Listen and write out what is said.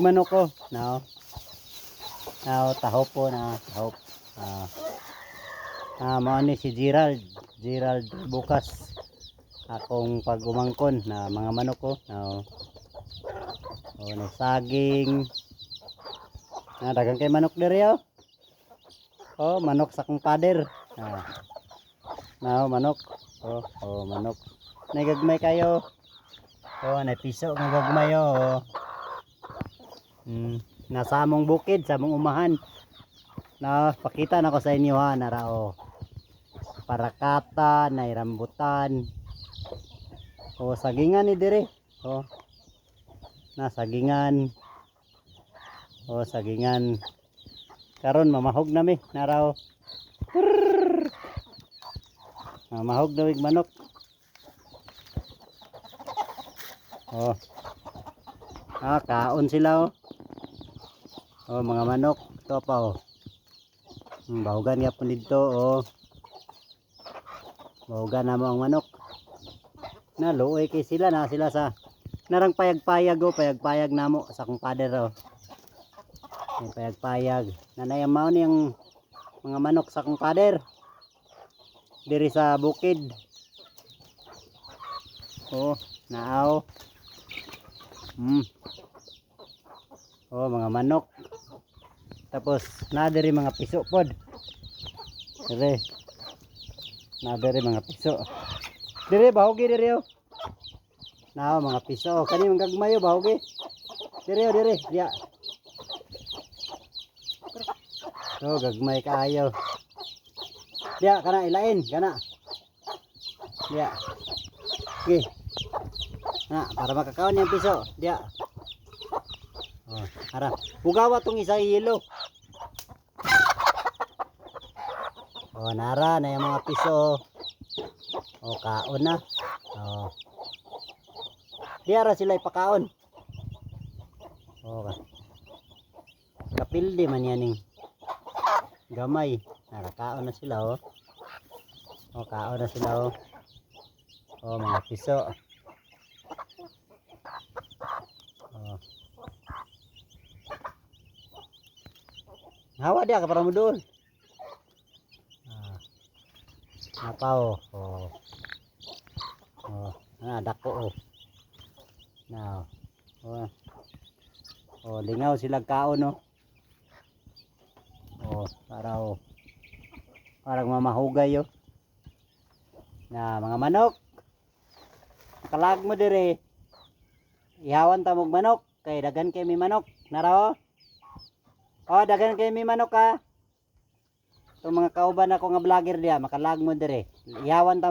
manok ko. Now. Now, tahop po na. Tahop. Ah. Ah, mao si Gerald. Gerald bukas. Akong pagumangkon na mga manok ko. Now. Oh, na saging. Na dagang kay manok diri oh. Oh, manok sa kong pader. Ah. Now, manok. Oh, oh, manok. Nagagmay kayo. Oh, na piso nga gagmay oh. Hmm, nasa among bukid, sa among umahan. Na pakita na ko sa inyo ha, nara oh. Parakata, na rambutan. Oh, sagingan ni dire. Oh. Na sagingan. Oh, sagingan. Karon mamahog na mi, nara oh. Trrrr. Mamahog na manok. Oh. Ah, kaon sila oh. Oh, mga manok. Ito pa oh. Hmm, bahugan nga po dito oh. Bahugan na mo ang manok. Na luoy kay sila na sila sa narang payag-payag oh, payag-payag namo sa kong pader oh. May payag-payag. Nanay ang mao niyang mga manok sa kong pader. Diri sa bukid. Oh, naaw. Hmm. Oh, mga manok. Tapos, na diri mga piso pod. Diri. Na diri mga piso. Diri bahugi diri oh. Na mga piso. Kani mga gagmayo bahugi. Diri oh, diri. Diya. Oh, gagmay kaayo. Diya, kana ilain, kana. Diya. Okay. Na, para makakaon yung piso. Diya. Oh, ara. Bugawa tong isa yelo. Oh, nara na yung mga piso. Oh, kaon na. Oh. Diara sila ipakaon. Oh, ka- kapildi man yan ning gamay. Nakakaon na sila oh. Oh, kaon na sila oh. Oh, mga piso. Oh. Hawa dia ka para mo doon. Ah. Napaw. Oh. Oh, ah, dako oh. Now. Oh. Oh, lingaw sila kaon no. Oh, para oh. Parang mamahugay oh. Na mga manok. Kalag mo dire. Ihawan ta manok kay dagan kay mi manok. Nara oh. Oh, dagan kay mi manok ha. Itong mga kauban ako nga vlogger diya, makalag mo dire. Ihawan ta